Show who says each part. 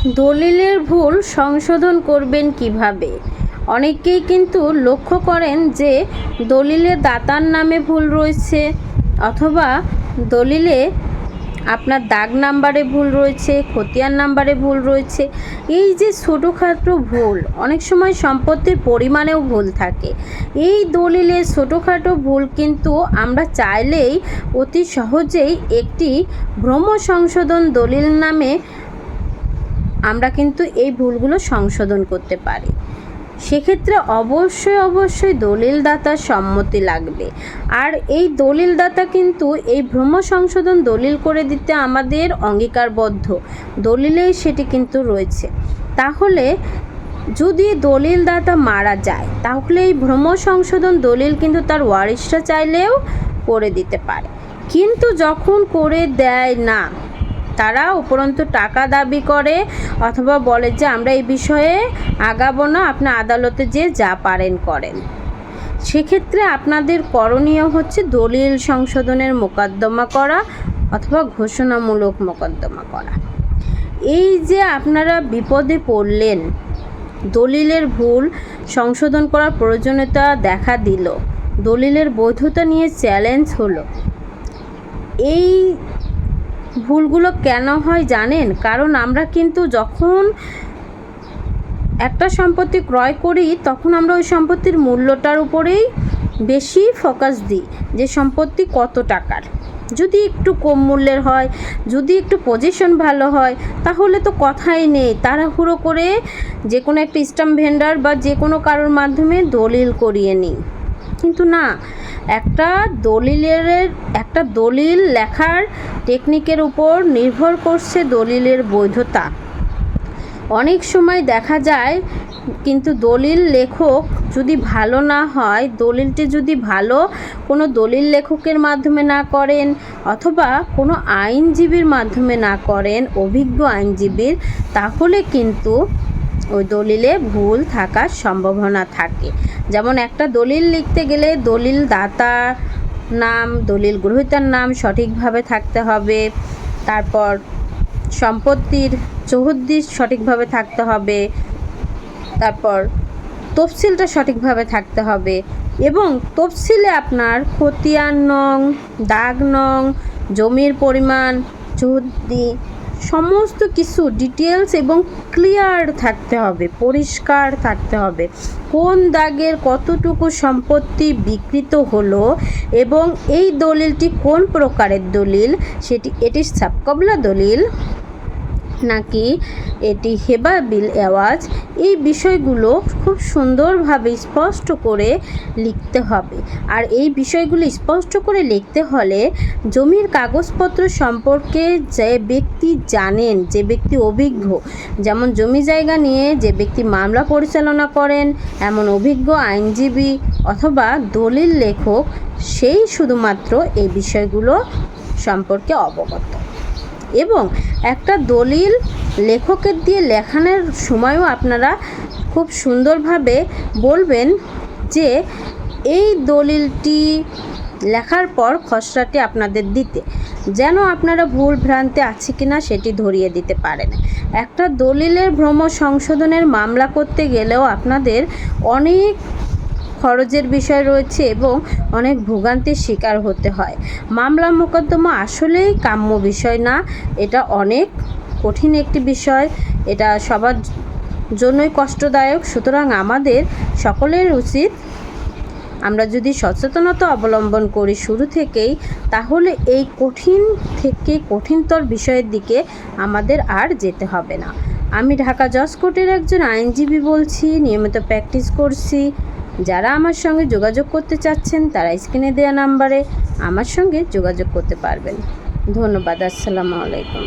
Speaker 1: দলিলের ভুল সংশোধন করবেন কীভাবে? অনেকেই কিন্তু লক্ষ্য করেন যে দলিলে দাতার নামে ভুল রয়েছে অথবা দলিলে আপনার দাগ নাম্বারে ভুল রয়েছে, খতিয়ান নাম্বারে ভুল রয়েছে। এই যে ছোটোখাটো ভুল, অনেক সময় সম্পত্তির পরিমাণেও ভুল থাকে। এই দলিলে ছোটোখাটো ভুল কিন্তু আমরা চাইলেই অতি সহজেই একটি ভ্রম সংশোধন দলিল নামে আমরা কিন্তু এই ভুলগুলো সংশোধন করতে পারি। সেক্ষেত্রে অবশ্যই অবশ্যই দলিলদাতার সম্মতি লাগবে। আর এই দলিলদাতা কিন্তু এই ভ্রম সংশোধন দলিল করে দিতে আমাদের অঙ্গীকারবদ্ধ। দলিলেই সেটি কিন্তু রয়েছে। তাহলে যদি দলিলদাতা মারা যায়, তাহলে এই ভ্রম সংশোধন দলিল কিন্তু তার ওয়ারিশরা চাইলেও করে দিতে পারে। কিন্তু যখন করে দেয় না তারা উপরন্তু টাকা দাবি করে অথবা বলে যে আমরা এই বিষয়ে আগাবো না, আপনি আদালতে যে যা পারেন করেন। সেক্ষেত্রে আপনাদের করণীয় হচ্ছে দলিল সংশোধনের মোকদ্দমা করা অথবা ঘোষণামূলক মোকদ্দমা করা। এই যে আপনারা বিপদে পড়লেন, দলিলের ভুল সংশোধন করার প্রয়োজনীয়তা দেখা দিল, দলিলের বৈধতা নিয়ে চ্যালেঞ্জ হলো। এই ভুলগুলো কেন হয় জানেন? কারণ আমরা কিন্তু যখন একটা সম্পত্তি ক্রয় করি, তখন আমরা ওই সম্পত্তির মূল্যটার উপরেই বেশি ফোকাস দিই যে সম্পত্তি কত টাকার। যদি একটু কম মূল্যের হয়, যদি একটু পজিশন ভালো হয়, তাহলে তো কথাই নেই। তাড়াহুড়ো করে যে কোনো একটা স্টাম্প ভেন্ডার বা যে কোনো কারোর মাধ্যমে দলিল করিয়ে নিই। কিন্তু না, একটা দলিলের, একটা দলিল লেখার টেকনিকের উপর নির্ভর করছে দলিলের বৈধতা। অনেক সময় দেখা যায়, কিন্তু দলিল লেখক যদি ভালো না হয়, দলিলটি যদি ভালো কোনো দলিল লেখকের মাধ্যমে না করেন অথবা কোনো আইনজীবীর মাধ্যমে না করেন, অভিজ্ঞ আইনজীবীর, তাহলে কিন্তু ওই দলিলে ভুল থাকার সম্ভাবনা থাকে। যেমন একটা দলিল লিখতে গেলে দলিল দাতা নাম, দলিল গ্রহীতার নাম সঠিকভাবে থাকতে হবে। তারপর সম্পত্তির চৌহদ্দির সঠিকভাবে থাকতে হবে। তারপর তফসিলটা সঠিকভাবে থাকতে হবে। এবং তফসিলে আপনার খতিয়ান নং, দাগ নং, জমির পরিমাণ, চৌহদ্দি সমস্ত কিছু ডিটেলস এবং ক্লিয়ার থাকতে হবে, পরিষ্কার থাকতে হবে। কোন দাগের কতটুকু সম্পত্তি বিকৃত হলো এবং এই দলিলটি কোন প্রকারের দলিল? সেটি, এটি সাবকবলা দলিল। নাকি এটি হেবা বিল আওয়াজ এই বিষয়গুলো খুব সুন্দরভাবে স্পষ্ট করে লিখতে হবে। আর এই বিষয়গুলো স্পষ্ট করে লিখতে হলে জমির কাগজপত্র সম্পর্কে যে ব্যক্তি জানেন, যে ব্যক্তি অভিজ্ঞ, যেমন জমি জায়গা নিয়ে যে ব্যক্তি মামলা পরিচালনা করেন, এমন অভিজ্ঞ আইনজীবী অথবা দলিল লেখক, সেই শুধুমাত্র এই বিষয়গুলো সম্পর্কে অবগত। এবং একটা দলিল লেখকের দিয়ে লেখানোর সময়ও আপনারা খুব সুন্দরভাবে বলবেন যে এই দলিলটি লেখার পর খসড়াটি আপনাদের দিতে। যেন আপনারা ভুল ভ্রান্তি আছে কি না সেটি ধরিয়ে দিতে পারেন। একটা দলিলের ভ্রম সংশোধনের মামলা করতে গেলেও আপনাদের অনেক খরচের বিষয় রয়েছে এবং অনেক ভোগান্তির শিকার হতে হয়। মামলা মোকদ্দমা আসলেই কাম্য বিষয় না, এটা অনেক কঠিন একটি বিষয়। এটা সবার জন্যই কষ্টদায়ক। সুতরাং আমাদের সকলের উচিত আমরা যদি সচেতনতা অবলম্বন করি শুরু থেকেই, তাহলে এই কঠিন থেকে কঠিনতর বিষয়ের দিকে আমাদের আর যেতে হবে না। আমি ঢাকা জজ কোর্টের একজন আইনজীবী বলছি, নিয়মিত প্র্যাকটিস করছি। যারা আমার সঙ্গে যোগাযোগ করতে চাচ্ছেন, তারা স্ক্রিনে দেওয়া নাম্বারে আমার সঙ্গে যোগাযোগ করতে পারবেন। ধন্যবাদ, আসসালামু আলাইকুম।